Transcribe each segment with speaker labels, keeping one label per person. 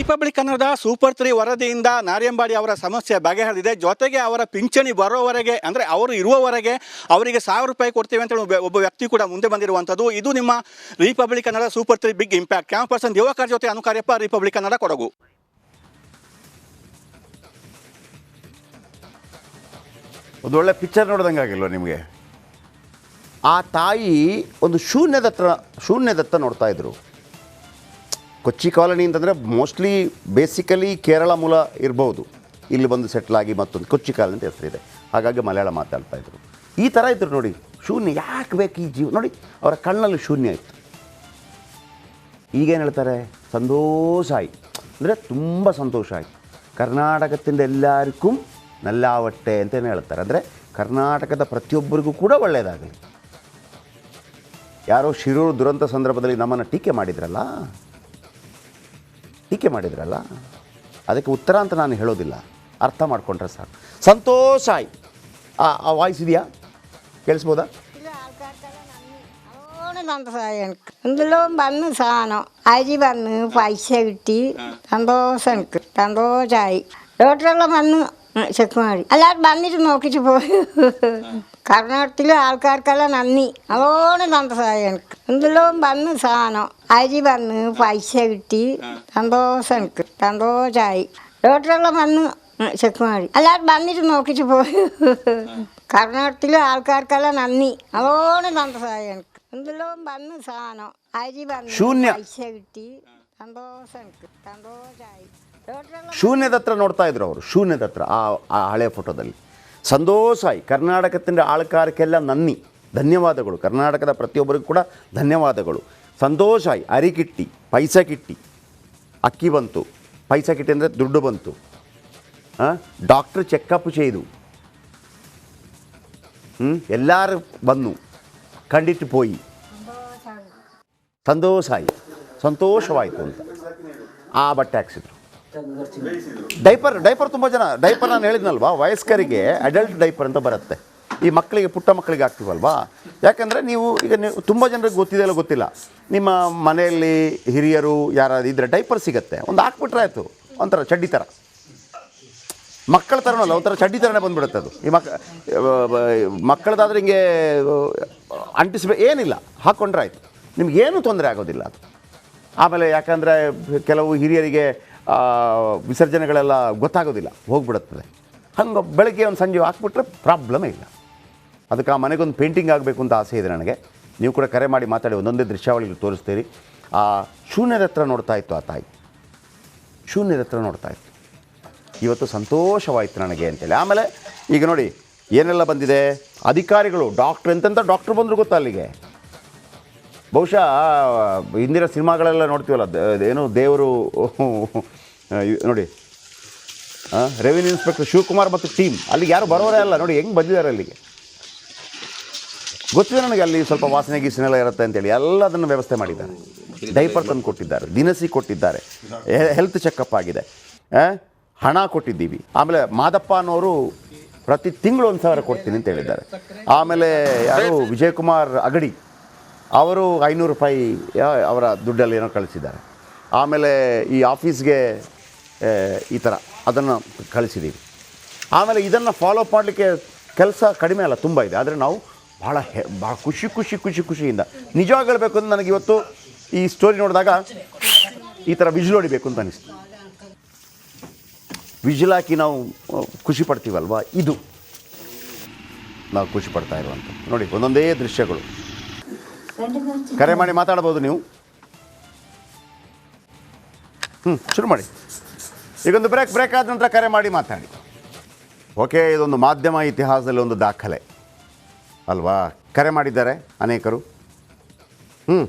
Speaker 1: Republic ಕನ್ನಡದ super three ವರದಿಯಿಂದ ನಾರ್ಯಂಬಾಡಿ ಅವರ ಸಮಸ್ಯೆ ಬಗೆಹರಿದಿದೆ. ಜೊತೆಗೆ ಅವರ ಪಿಂಚಣಿ ಬರೋವರೆಗೆ ಅಂದರೆ ಅವರು ಇರುವವರೆಗೆ ಅವರಿಗೆ ಸಾವಿರ ರೂಪಾಯಿ ಕೊಡ್ತೀವಿ ಅಂತ ಒಬ್ಬ- ಒಬ್ಬ ವ್ಯಕ್ತಿ ಕೂಡ ಮುಂದೆ ಬಂದಿರುವಂಥದ್ದು. ಇದು ನಿಮ್ಮ republic Kannada super three big impact. Camp person ಯುವಕರ ಜೊತೆ ಅನುಕಾರ್ಯಪ್ಪ ರಿಪಬ್ಲಿಕ್ ಕನ್ನಡ ಕೊಡಗು.
Speaker 2: ಒಂದು ಒಳ್ಳೆ ಪಿಕ್ಚರ್ ನೋಡ್ದಂಗೆ ಆಗಿಲ್ವ ನಿಮಗೆ? ಆ ತಾಯಿ ಒಂದು ಶೂನ್ಯದತ್ತ ಶೂನ್ಯದತ್ತ ನೋಡ್ತಾ ಇದ್ರು. ಕೊಚ್ಚಿ ಕಾಲೋನಿ ಅಂತಂದರೆ ಮೋಸ್ಟ್ಲಿ ಬೇಸಿಕಲಿ ಕೇರಳ ಮೂಲ ಇರ್ಬೋದು. ಇಲ್ಲಿ ಬಂದು ಸೆಟ್ಲ್ ಆಗಿ ಮತ್ತೊಂದು ಕೊಚ್ಚಿ ಕಾಲನಿ ಅಂತ ಹೆಸರಿದೆ. ಹಾಗಾಗಿ ಮಲಯಾಳ ಮಾತಾಡ್ತಾ ಇದ್ರು. ಈ ಥರ ಇದ್ರು ನೋಡಿ, ಶೂನ್ಯ ಯಾಕೆ ಬೇಕು ಈ ಜೀವ, ನೋಡಿ, ಅವರ ಕಣ್ಣಲ್ಲಿ ಶೂನ್ಯ ಆಯಿತು ಈಗೇನು ಹೇಳ್ತಾರೆ? ಸಂತೋಷ ಆಯಿತು. ಅಂದರೆ ತುಂಬ ಸಂತೋಷ ಆಯಿತು. ಕರ್ನಾಟಕದಿಂದ ಎಲ್ಲರಿಗೂ ನಲ್ಲಾವಟ್ಟೆ ಅಂತಲೇ ಹೇಳ್ತಾರೆ? ಅಂದರೆ ಕರ್ನಾಟಕದ ಪ್ರತಿಯೊಬ್ಬರಿಗೂ ಕೂಡ ಒಳ್ಳೆಯದಾಗಲಿ ಯಾರೋ ಶಿರೂರು ದುರಂತ ಸಂದರ್ಭದಲ್ಲಿ ನಮ್ಮನ್ನು ಟೀಕೆ ಮಾಡಿದ್ರಲ್ಲ? ಟೀಕೆ ಮಾಡಿದ್ರಲ್ಲ ಅದಕ್ಕೆ ಉತ್ತರ ಅಂತ ನಾನು ಹೇಳೋದಿಲ್ಲ ಅರ್ಥ ಮಾಡ್ಕೊಂಡ್ರೆ ಸಾಕು ಸಂತೋಷ ಆಯ್ತು ಆ ಆ ವಾಯ್ಸ್ ಇದೆಯಾ ಕೇಳಿಸ್ಬೋದಾ
Speaker 3: അതുകൊണ്ട് സന്തോഷമായി എനിക്ക് എന്തെല്ലാം വന്ന് സാധനം അരി വന്ന് പൈസ കിട്ടി സന്തോഷം എനിക്ക് സന്തോഷമായി ഡോക്ടറെല്ലാം വന്ന് ചെക്ക് അല്ലാതെ എല്ലാവരും വന്നിട്ട് നോക്കിയിട്ട് പോയി കർണാടകത്തിലെ ആൾക്കാർക്കെല്ലാം നന്ദി. അതുകൊണ്ട് സന്തോഷമായി. എനിക്ക് എന്തെല്ലാം വന്ന് സാധനം. അരി വന്ന് പൈസ കിട്ടി. സന്തോഷം എനിക്ക്. സന്തോഷമായി ഡോക്ടറെല്ലാം വന്ന് ചെക്കുമാടി അല്ലാതെ എല്ലാവരും വന്നിട്ട് നോക്കിയിട്ട് പോയി കർണാടകത്തിലെ ആൾക്കാർക്കെല്ലാം നന്ദി. അതുകൊണ്ട് സന്തോഷമായി എനിക്ക്. എന്തെല്ലാം വന്ന് സാധനം. അരി വന്ന് പൈസ കിട്ടി. സന്തോഷം എനിക്ക്. സന്തോഷമായി
Speaker 2: ಶೂನ್ಯದ ಹತ್ರ ನೋಡ್ತಾ ಇದ್ರು ಅವರು ಶೂನ್ಯದ ಹತ್ರ ಆ ಆ ಹಳೆ ಫೋಟೋದಲ್ಲಿ. ಸಂತೋಷ ಸಂತೋಷಾಯಿ ಕರ್ನಾಟಕದಿಂದ ಆಳ್ಕಾರಕ್ಕೆಲ್ಲ ನನ್ನಿ ಧನ್ಯವಾದಗಳು. ಕರ್ನಾಟಕದ ಪ್ರತಿಯೊಬ್ಬರಿಗೂ ಕೂಡ ಧನ್ಯವಾದಗಳು. ಸಂತೋಷಾಯಿ ಆಯ್ ಅರಿಕಿಟ್ಟಿ ಪೈಸ ಕಿಟ್ಟಿ ಅಕ್ಕಿ ಬಂತು. ಪೈಸ ಕಿಟ್ಟಿ ಅಂದರೆ ದುಡ್ಡು ಬಂತು. ಡಾಕ್ಟರ್ ಚೆಕಪ್ ചെയ്തു. എല്ലാവരും ಬಂದು ಕണ്ടിಟ್ಟುಪೋಯಿ ಸಂತೋಷ ಸಂತೋಷಾಯಿ ಸಂತೋಷವಾಯಿತು ಅಂತ. ಆ ಬಟ್ಟೆ ಹಾಕ್ಸಿದ್ರು. ಡೈಪರ್ ಡೈಪರ್ ತುಂಬ ಜನ, ಡೈಪರ್ ನಾನು ಹೇಳಿದ್ನಲ್ವಾ, ವಯಸ್ಕರಿಗೆ ಅಡಲ್ಟ್ ಡೈಪರ್ ಅಂತ ಬರುತ್ತೆ. ಈ ಮಕ್ಕಳಿಗೆ, ಪುಟ್ಟ ಮಕ್ಕಳಿಗೆ ಹಾಕ್ತೀವಲ್ವಾ ಯಾಕಂದರೆ ನೀವು, ಈಗ ನೀವು, ತುಂಬ ಜನರಿಗೆ ಗೊತ್ತಿದೆಯಲ್ಲ ಗೊತ್ತಿಲ್ಲ. ನಿಮ್ಮ ಮನೆಯಲ್ಲಿ ಹಿರಿಯರು ಯಾರಾದ್ರು ಇದ್ದರೆ ಡೈಪರ್ ಸಿಗುತ್ತೆ. ಒಂದು ಹಾಕ್ಬಿಟ್ರೆ ಆಯಿತು. ಒಂಥರ ಚಡ್ಡಿ ಥರ ಮಕ್ಕಳ ಥರನಲ್ಲ ಒಂಥರ ಚಡ್ಡಿ ಥರನೇ ಬಂದ್ಬಿಡುತ್ತೆ ಅದು. ಈ ಮಕ್ಕ ಮಕ್ಕಳದಾದ್ರೆ ಹಿಂಗೆ, ಅಂಟಿಸ್ಬೇ, ಏನಿಲ್ಲ. ಹಾಕ್ಕೊಂಡ್ರೆ ಆಯಿತು. ನಿಮಗೇನು ತೊಂದರೆ ಆಗೋದಿಲ್ಲ ಅದು. ಆಮೇಲೆ ಯಾಕಂದರೆ, ಕೆಲವು ಹಿರಿಯರಿಗೆ ವಿಸರ್ಜನೆಗಳೆಲ್ಲ ಗೊತ್ತಾಗೋದಿಲ್ಲ, ಹೋಗ್ಬಿಡುತ್ತದೆ. ಹಂಗೆ ಬೆಳಗ್ಗೆ ಒಂದು ಸಂಜೆ ಹಾಕ್ಬಿಟ್ರೆ ಪ್ರಾಬ್ಲಮೇ ಇಲ್ಲ. ಅದಕ್ಕೆ ಆ ಮನೆಗೊಂದು ಪೇಂಟಿಂಗ್ ಆಗಬೇಕು ಅಂತ ಆಸೆ ಇದೆ ನನಗೆ. ನೀವು ಕೂಡ ಕರೆ ಮಾಡಿ ಮಾತಾಡಿ, ಒಂದೊಂದೇ ದೃಶ್ಯಾವಳಿ ತೋರಿಸ್ತೀರಿ. ಆ, ಶೂನ್ಯದ ಹತ್ರ ನೋಡ್ತಾ ಇತ್ತು ಆ ತಾಯಿ. ಶೂನ್ಯದ ಹತ್ರ ನೋಡ್ತಾ ಇತ್ತು. ಇವತ್ತು ಸಂತೋಷವಾಯಿತು ನನಗೆ ಅಂತೇಳಿ. ಆಮೇಲೆ ಈಗ ನೋಡಿ, ಏನೆಲ್ಲ ಬಂದಿದೆ? ಅಧಿಕಾರಿಗಳು ಡಾಕ್ಟ್ರ್ ಎಂತೆಂಥ ಡಾಕ್ಟ್ರು ಬಂದರು ಗೊತ್ತಾ ಅಲ್ಲಿಗೆ? ಬಹುಶಃ ಹಿಂದಿನ ಸಿನಿಮಾಗಳೆಲ್ಲ ನೋಡ್ತೀವಲ್ಲ ಏನು ದೇವರು ನೋಡಿ. ರೆವಿನ್ಯೂ ಇನ್ಸ್ಪೆಕ್ಟರ್ ಶಿವಕುಮಾರ್ ಮತ್ತು ಟೀಮ್ ಅಲ್ಲಿಗೆ ಯಾರು ಬರೋರೇ ಅಲ್ಲ. ನೋಡಿ, ಹೆಂಗೆ ಬಂದಿದ್ದಾರೆ ಅಲ್ಲಿಗೆ? ಗೊತ್ತಿದೆ ನನಗೆ ಅಲ್ಲಿ ಸ್ವಲ್ಪ ವಾಸನೆ ಗೀಸನೆಲ್ಲ ಇರುತ್ತೆ ಅಂತೇಳಿ. ಎಲ್ಲ ಅದನ್ನು ವ್ಯವಸ್ಥೆ ಮಾಡಿದ್ದಾರೆ. ಡೈಪರ್ ತಂದು ಕೊಟ್ಟಿದ್ದಾರೆ. ದಿನಸಿ ಕೊಟ್ಟಿದ್ದಾರೆ. ಹೆಲ್ತ್ ಚೆಕಪ್ ಆಗಿದೆ. ಹಣ ಕೊಟ್ಟಿದ್ದೀವಿ. ಆಮೇಲೆ ಮಾದಪ್ಪ ಅನ್ನೋರು ಪ್ರತಿ ತಿಂಗಳು ಒಂದು ಸಾವಿರ ಕೊಡ್ತೀನಿ ಅಂತ ಹೇಳಿದ್ದಾರೆ. ಆಮೇಲೆ ಯಾರು? ವಿಜಯಕುಮಾರ್ ಅಗಡಿ. ಅವರು ಐನೂರು ರೂಪಾಯಿ ಅವರ ದುಡ್ಡಲ್ಲಿ ಏನೋ ಕಳಿಸಿದ್ದಾರೆ. ಆಮೇಲೆ ಈ ಆಫೀಸ್ಗೆ ಈ ಥರ ಅದನ್ನು ಕಳಿಸಿದ್ದೀವಿ ಆಮೇಲೆ ಇದನ್ನು ಫಾಲೋ ಅಪ್ ಮಾಡಲಿಕ್ಕೆ ಕೆಲಸ ಕಡಿಮೆ ಅಲ್ಲ, ತುಂಬ ಇದೆ. ಆದರೆ ನಾವು ಭಾಳ ಹೆ ಭಾಳ ಖುಷಿ ಖುಷಿ ಖುಷಿ, ಖುಷಿಯಿಂದ. ನಿಜವಾಗಿ ಹೇಳಬೇಕು ಅಂತ ನನಗೆ ಇವತ್ತು ಈ ಸ್ಟೋರಿ ನೋಡಿದಾಗ ಈ ಥರ ವಿಜಿಲ್ ಹೊಡಿಬೇಕು ಅಂತ ಅನಿಸ್ತು. ವಿಜಿಲ್ ಹಾಕಿ ನಾವು ಖುಷಿ ಪಡ್ತೀವಲ್ವಾ? ಇದು. ನಾವು ಖುಷಿ ಪಡ್ತಾ ಇರುವಂಥ ನೋಡಿ, ಒಂದೊಂದೇ ದೃಶ್ಯಗಳು. ಕರೆ ಮಾಡಿ ಮಾತಾಡ್ಬೋದು ನೀವು? ಹ್ಞೂ ಶುರು ಮಾಡಿ. ಈಗೊಂದು ಬ್ರೇಕ್ ಬ್ರೇಕ್ ಆದ ನಂತರ ಕರೆ ಮಾಡಿ ಮಾತಾಡಿ. ಓಕೆ ಇದೊಂದು ಮಾಧ್ಯಮ ಇತಿಹಾಸದಲ್ಲಿ ಒಂದು ದಾಖಲೆ. ಅಲ್ವಾ? ಕರೆ ಮಾಡಿದ್ದಾರೆ ಅನೇಕರು. ಹ್ಞೂ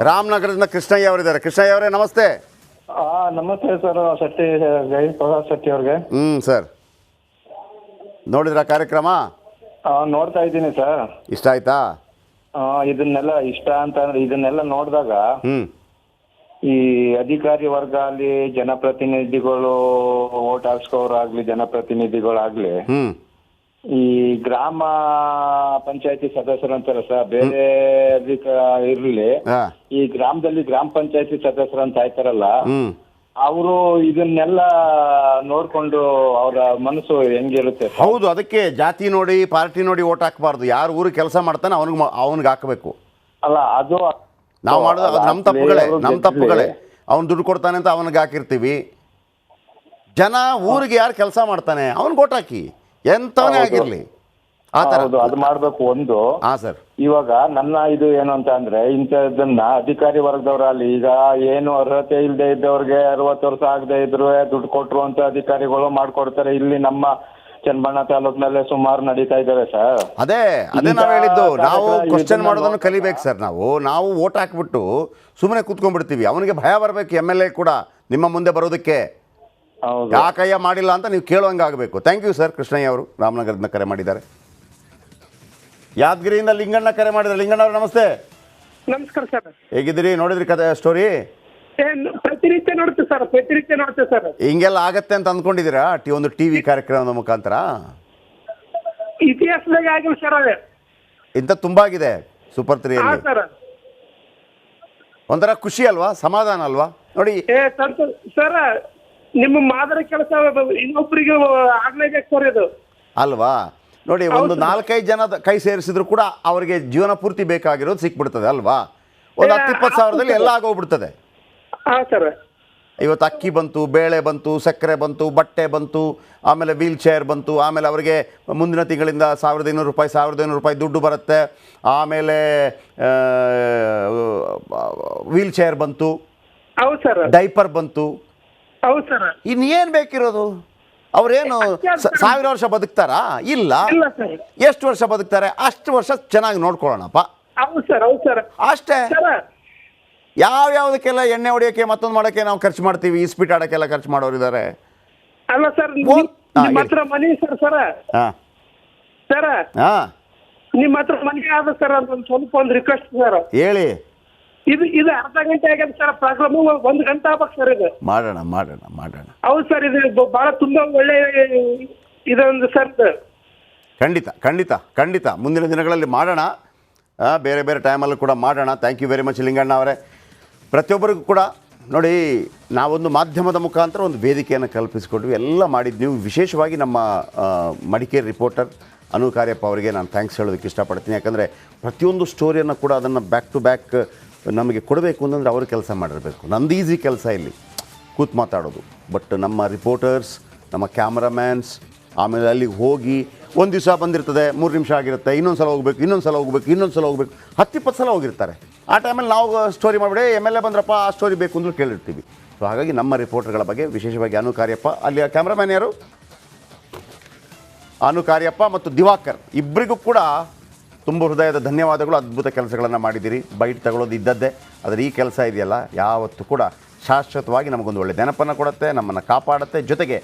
Speaker 2: ರಾಮನಗರದಿಂದ ಕೃಷ್ಣಯ್ಯ ಅವರಿದ್ದಾರೆ. ಕೃಷ್ಣಯ್ಯ ಅವರೇ ನಮಸ್ತೆ.
Speaker 4: ಆ ನಮಸ್ತೆ ಸರ್ ಶೆಟ್ಟಿ ಜೈ ಪ್ರಸಾದ್ ಶೆಟ್ಟಿ ಅವ್ರಿಗೆ.
Speaker 2: ಹ್ಞೂ ಸರ್. ನೋಡಿದ್ರ ಕಾರ್ಯಕ್ರಮ?
Speaker 4: ಆ, ನೋಡ್ತಾ ಇದ್ದೀನಿ ಸರ್.
Speaker 2: ಇಷ್ಟ ಆಯ್ತಾ?
Speaker 4: ಆ, ಇದನ್ನೆಲ್ಲ ಇಷ್ಟ ಅಂತ ಅಂದ್ರೆ ಇದನ್ನೆಲ್ಲ ನೋಡಿದಾಗ
Speaker 2: ಹ್ಞೂ
Speaker 4: ಈ ಅಧಿಕಾರಿ ವರ್ಗ ಅಲ್ಲಿ ಜನಪ್ರತಿನಿಧಿಗಳು ಓಟ್ ಹಾಕ್ಸ್ಕೋರಾಗ್ಲಿ ಜನಪ್ರತಿನಿಧಿಗಳಾಗ್ಲಿ ಈ ಗ್ರಾಮ ಪಂಚಾಯತಿ ಸದಸ್ಯರು ಅಂತಾರ ಸರ್ ಬೇರೆ ಇರ್ಲಿ
Speaker 2: ಹಾಂ.
Speaker 4: ಈ ಗ್ರಾಮದಲ್ಲಿ ಗ್ರಾಮ ಪಂಚಾಯತಿ ಸದಸ್ಯರು ಅಂತ ಆಯ್ತಾರಲ್ಲ ಅವರು ಇದನ್ನೆಲ್ಲ ನೋಡ್ಕೊಂಡು ಅವರ ಮನಸ್ಸು ಹೆಂಗಿರುತ್ತೆ ಸರ್?
Speaker 2: ಹೌದು ಅದಕ್ಕೆ ಜಾತಿ ನೋಡಿ ಪಾರ್ಟಿ ನೋಡಿ ಓಟ್ ಹಾಕಬಾರ್ದು. ಯಾರು ಊರು ಕೆಲಸ ಮಾಡ್ತಾನೆ ಅವನಿಗೆ ಅವನಿಗೆ ಹಾಕಬೇಕು.
Speaker 4: ಅಲ್ಲ ಅದು
Speaker 2: ನಾವು ಮಾಡೋದು ಅದು ನಮ್ಮ ತಪ್ಪುಗಳೇ ನಮ್ಮ ತಪ್ಪುಗಳೇ. ಅವ್ನು ದುಡ್ಡು ಕೊಡ್ತಾನೆ ಅಂತ ಅವನಿಗೆ ಹಾಕಿರ್ತೀವಿ. ಜನ ಊರಿಗೆ ಯಾರು ಕೆಲಸ ಮಾಡ್ತಾನೆ? ಅವ್ನು ಕೊಟ್ಟಾಕಿ. ಹಾಕಿ
Speaker 4: ಎಂತವನೇ.
Speaker 2: ಆಗಿರಲಿ.
Speaker 4: ಹೌದು ಅದು ಮಾಡ್ಬೇಕು ಒಂದು.
Speaker 2: ಹಾ ಸರ್.
Speaker 4: ಇವಾಗ ನನ್ನ ಇದು ಏನು ಅಂತ ಅಂದ್ರೆ ಇಂಥದನ್ನ ಅಧಿಕಾರಿ ವರ್ಗದವರಲ್ಲಿ ಈಗ ಏನು ಅರ್ಹತೆ ಇಲ್ಲದೆ ಇದ್ದವ್ರಿಗೆ ಅರವತ್ತು ವರ್ಷ ಆಗದೆ ಇದ್ರು ದುಡ್ಡು ಕೊಟ್ರು ಅಂತ ಅಧಿಕಾರಿಗಳು ಮಾಡ್ಕೊಡ್ತಾರೆ. ಇಲ್ಲಿ ನಮ್ಮ ಚನ್ನಬಣ್ಣ ತಾಲೂಕ್ನಲ್ಲೇ ಸುಮಾರು ನಡೀತಾ ಇದ್ದಾವೆ ಸರ್
Speaker 2: ಅದೇ ಅದೇ ನಾವು ಹೇಳಿದ್ದು ನಾವು ಕ್ವಶನ್ ಮಾಡೋದನ್ನು ಕಲಿಬೇಕು ಸರ್ ನಾವು. ನಾವು ಓಟ್ ಹಾಕ್ಬಿಟ್ಟು ಸುಮ್ಮನೆ ಕೂತ್ಕೊಂಡ್ಬಿಡ್ತೀವಿ. ಅವನಿಗೆ ಭಯ ಬರಬೇಕು ಎಂ ಎಲ್ ಎ ಕೂಡ ನಿಮ್ಮ ಮುಂದೆ ಬರೋದಕ್ಕೆ.
Speaker 4: ಹೌದು.
Speaker 2: ಯಾಕಯ್ಯ ಮಾಡಿಲ್ಲ ಅಂತ ನೀವು ಕೇಳುವಂಗೆ ಆಗಬೇಕು. ಥ್ಯಾಂಕ್ ಯು ಸರ್ ಕೃಷ್ಣಯ್ಯ ಅವರು. ರಾಮನಗರದಿಂದ ಕರೆ ಮಾಡಿದ್ದಾರೆ. ಯಾದಗಿರಿಯಿಂದ ಲಿಂಗಣ್ಣ ಕರೆ ಮಾಡಿದ್ದಾರೆ. ಲಿಂಗಣ್ಣ ಅವರು ನಮಸ್ತೆ.
Speaker 5: ನಮಸ್ಕಾರ ಸರ್
Speaker 2: ಹೇಗಿದ್ದೀರಿ? ನೋಡಿದ್ರಿ ಕತೆ ಸ್ಟೋರಿ
Speaker 5: ಪ್ರತಿನಿತ್ಯ ನೋಡ್ತೀವಿ ಸರ್ ಪ್ರತಿನಿತ್ಯ ನೋಡ್ತೀವಿ ಸರ್
Speaker 2: ಹಿಂಗೆಲ್ಲ ಆಗತ್ತೆ ಅಂತ ಅಂದ್ಕೊಂಡಿದ್ದೀರಾ? ಟಿ ಒಂದು ಟಿವಿ ಕಾರ್ಯಕ್ರಮದ ಮುಖಾಂತರ?
Speaker 5: ಇತಿಹಾಸದಾಗ ಆಗಿಲ್ಲ ಸರ್ ಅದೇ.
Speaker 2: ತುಂಬಾ ಆಗಿದೆ ಸೂಪರ್
Speaker 5: ತ್ರೀ
Speaker 2: ತ್ರೀಯಲ್ಲಿ
Speaker 5: ಸರ್
Speaker 2: ಒಂಥರ ಖುಷಿ ಅಲ್ವಾ? ಸಮಾಧಾನ ಅಲ್ವಾ? ನೋಡಿ
Speaker 5: ಏ ಸಂತ ಸರ್ ನಿಮ್ಮ ಮಾದರಿ ಕೆಲಸ ಇನ್ನೊಬ್ಬರಿಗೆ ಆಗ್ಲೇಬೇಕು ಸರ್ ಇದು.
Speaker 2: ಅಲ್ವಾ? ನೋಡಿ ಒಂದು ನಾಲ್ಕೈದು ಜನ ಕೈ ಸೇರಿಸಿದ್ರು ಕೂಡ ಅವರಿಗೆ ಜೀವನ ಪೂರ್ತಿ ಬೇಕಾಗಿರೋದು ಸಿಕ್ಬಿಡ್ತದೆ ಅಲ್ವಾ? ಒಂದು ಹತ್ತು ಇಪ್ಪತ್ತು ಸಾವಿರದಲ್ಲಿ ಎಲ್ಲ ಆಗೋಗ್ಬಿಡ್ತದೆ.
Speaker 5: ಹಾ ಸರ್
Speaker 2: ಇವತ್ತು ಅಕ್ಕಿ ಬಂತು ಬೇಳೆ ಬಂತು ಸಕ್ಕರೆ ಬಂತು ಬಟ್ಟೆ ಬಂತು ಆಮೇಲೆ ವೀಲ್ ಚೇರ್ ಬಂತು ಆಮೇಲೆ ಅವರಿಗೆ ಮುಂದಿನ ತಿಂಗಳಿಂದ ಸಾವಿರದ ಐನೂರು ರೂಪಾಯಿ ಸಾವಿರದ ಐನೂರು ರೂಪಾಯಿ ದುಡ್ಡು ಬರುತ್ತೆ. ಆಮೇಲೆ ವೀಲ್ ಚೇರ್ ಬಂತು.
Speaker 5: ಹೌದು ಸರ್.
Speaker 2: ಡೈಪರ್ ಬಂತು.
Speaker 5: ಹೌದು ಸರ್.
Speaker 2: ಇನ್ನೇನು ಬೇಕಿರೋದು? ಅವರೇನು ಸಾವಿರ ವರ್ಷ ಬದುಕ್ತಾರಾ? ಇಲ್ಲ. ಎಷ್ಟು ವರ್ಷ ಬದುಕ್ತಾರೆ? ಅಷ್ಟು ವರ್ಷ ಚೆನ್ನಾಗಿ ನೋಡ್ಕೊಳ್ಳೋಣಪ್ಪ.
Speaker 5: ಹೌದು ಸರ್ ಹೌದು ಸರ್.
Speaker 2: ಅಷ್ಟೇ. ಯಾವ್ಯಾವುದಕ್ಕೆಲ್ಲ ಎಣ್ಣೆ ಹೊಡಿಯೋಕ್ಕೆ ಮತ್ತೊಂದು ಮಾಡಕ್ಕೆ ನಾವು ಖರ್ಚು ಮಾಡ್ತೀವಿ? ಇಸ್ಪೀಟ್ ಆಡೋಕ್ಕೆಲ್ಲ ಖರ್ಚು ಮಾಡೋರಿದ್ದಾರೆ
Speaker 5: ಅಲ್ಲ ಸರ್
Speaker 2: ಓ- ಹಾ,
Speaker 5: ನಿಮ್ಮ. ಹತ್ರ ಮನಿ ಸರ್ ಸರ್?
Speaker 2: ಹಾಂ.
Speaker 5: ಸರ್
Speaker 2: ಹಾಂ.
Speaker 5: ನಿಮ್ಮ ಹತ್ರ ಮನಿ ಆದ ಸರ್ ಅಂತ ಒಂದು ಸ್ವಲ್ಪ ಒಂದು ರಿಕ್ವೆಸ್ಟ್ ಸರ್.
Speaker 2: ಹೇಳಿ.
Speaker 5: ಇದು ಇದು ಅರ್ಧ ಗಂಟೆ ಆಗ್ಯದ ಸರ್ ಪ್ರಾಬ್ಲಮ್ ಒಂದು ಗಂಟೆ ಆಗ್ಬೇಕು ಸರ್ ಇದು.
Speaker 2: ಮಾಡೋಣ ಮಾಡೋಣ ಮಾಡೋಣ.
Speaker 5: ಹೌದು ಸರ್ ಇದು ಬ- ಬಹಳ ತುಂಬಾ ಒಳ್ಳೆ ಇದೊಂದು ಸರ್ ಇದು.
Speaker 2: ಖಂಡಿತ ಖಂಡಿತ ಖಂಡಿತ. ಮುಂದಿನ ದಿನಗಳಲ್ಲಿ ಮಾಡೋಣ. ಆ, ಬೇರೆ ಬೇರೆ ಟೈಮಲ್ಲೂ ಕೂಡ ಮಾಡೋಣ. Thank you very much Linganna ಅವರೇ. ಪ್ರತಿಯೊಬ್ಬರಿಗೂ ಕೂಡ ನೋಡಿ, ನಾವೊಂದು ಮಾಧ್ಯಮದ ಮುಖಾಂತರ ಒಂದು ವೇದಿಕೆಯನ್ನು ಕಲ್ಪಿಸಿಕೊಟ್ವಿ ಎಲ್ಲ ಮಾಡಿದ್ದು ನೀವು ವಿಶೇಷವಾಗಿ ನಮ್ಮ ಮಡಿಕೇರಿ ರಿಪೋರ್ಟರ್ ಅನು ಕಾರ್ಯಪ್ಪ ಅವರಿಗೆ ನಾನು ಥ್ಯಾಂಕ್ಸ್ ಹೇಳೋದಕ್ಕೆ ಇಷ್ಟಪಡ್ತೀನಿ. ಯಾಕಂದರೆ ಪ್ರತಿಯೊಂದು ಸ್ಟೋರಿಯನ್ನು ಕೂಡ ಅದನ್ನು ಬ್ಯಾಕ್ ಟು ಬ್ಯಾಕ್ ನಮಗೆ ಕೊಡಬೇಕು ಅಂತಂದರೆ ಅವರು ಕೆಲಸ ಮಾಡಿರಬೇಕು. ನಂದು ಈಸಿ ಕೆಲಸ ಇಲ್ಲಿ, ಕೂತು ಮಾತಾಡೋದು. ಬಟ್ ನಮ್ಮ ರಿಪೋರ್ಟರ್ಸ್ ನಮ್ಮ ಕ್ಯಾಮ್ರಾಮ್ಯಾನ್ಸ್ ಆಮೇಲೆ ಅಲ್ಲಿಗೆ ಹೋಗಿ ಒಂದು ದಿವಸ ಬಂದಿರ್ತದೆ, ಮೂರು ನಿಮಿಷ ಆಗಿರುತ್ತೆ ಇನ್ನೊಂದು ಸಲ ಹೋಗ್ಬೇಕು ಇನ್ನೊಂದು ಸಲ ಹೋಗ್ಬೇಕು ಇನ್ನೊಂದು ಸಲ ಹೋಗ್ಬೇಕು, ಹತ್ತಿಪ್ಪತ್ತು ಸಲ ಹೋಗಿರ್ತಾರೆ. ಆ ಟೈಮಲ್ಲಿ ನಾವು ಸ್ಟೋರಿ ಮಾಡಿಬಿಡಿ ಎಂ ಎಲ್ ಎ ಬಂದ್ರಪ್ಪ, ಆ ಸ್ಟೋರಿ ಬೇಕು ಅಂದ್ರೂ ಕೇಳಿರ್ತೀವಿ. ಸೊ ಹಾಗಾಗಿ ನಮ್ಮ ರಿಪೋರ್ಟರ್ಗಳ ಬಗ್ಗೆ, ವಿಶೇಷವಾಗಿ ಅನು ಕಾರ್ಯಪ್ಪ ಅಲ್ಲಿ ಕ್ಯಾಮ್ರಾಮ್ಯಾನ್ ಯಾರು? ಅನು ಕಾರ್ಯಪ್ಪ ಮತ್ತು ದಿವಾಕರ್ ಇಬ್ಬರಿಗೂ ಕೂಡ ತುಂಬ ಹೃದಯದ ಧನ್ಯವಾದಗಳು, ಅದ್ಭುತ ಕೆಲಸಗಳನ್ನು ಮಾಡಿದ್ದೀರಿ. ಬೈಟ್ ತಗೊಳ್ಳೋದು ಇದ್ದದ್ದೇ, ಆದರೆ ಈ ಕೆಲಸ ಇದೆಯಲ್ಲ, ಯಾವತ್ತೂ ಕೂಡ ಶಾಶ್ವತವಾಗಿ ನಮಗೊಂದು ಒಳ್ಳೆ ನೆನಪನ್ನು ಕೊಡುತ್ತೆ, ನಮ್ಮನ್ನು ಕಾಪಾಡುತ್ತೆ, ಜೊತೆಗೆ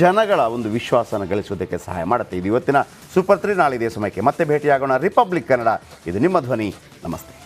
Speaker 2: ಜನಗಳ ಒಂದು ವಿಶ್ವಾಸನ ಗಳಿಸೋದಕ್ಕೆ ಸಹಾಯ ಮಾಡುತ್ತೆ. ಇದು ಇವತ್ತಿನ ಸೂಪರ್ ತ್ರೀ ನಾಳಿದೆ ಸಮಯಕ್ಕೆ ಮತ್ತೆ ಭೇಟಿಯಾಗೋಣ. ರಿಪಬ್ಲಿಕ್ ಕನ್ನಡ ಇದು ನಿಮ್ಮ ಧ್ವನಿ. ನಮಸ್ತೆ.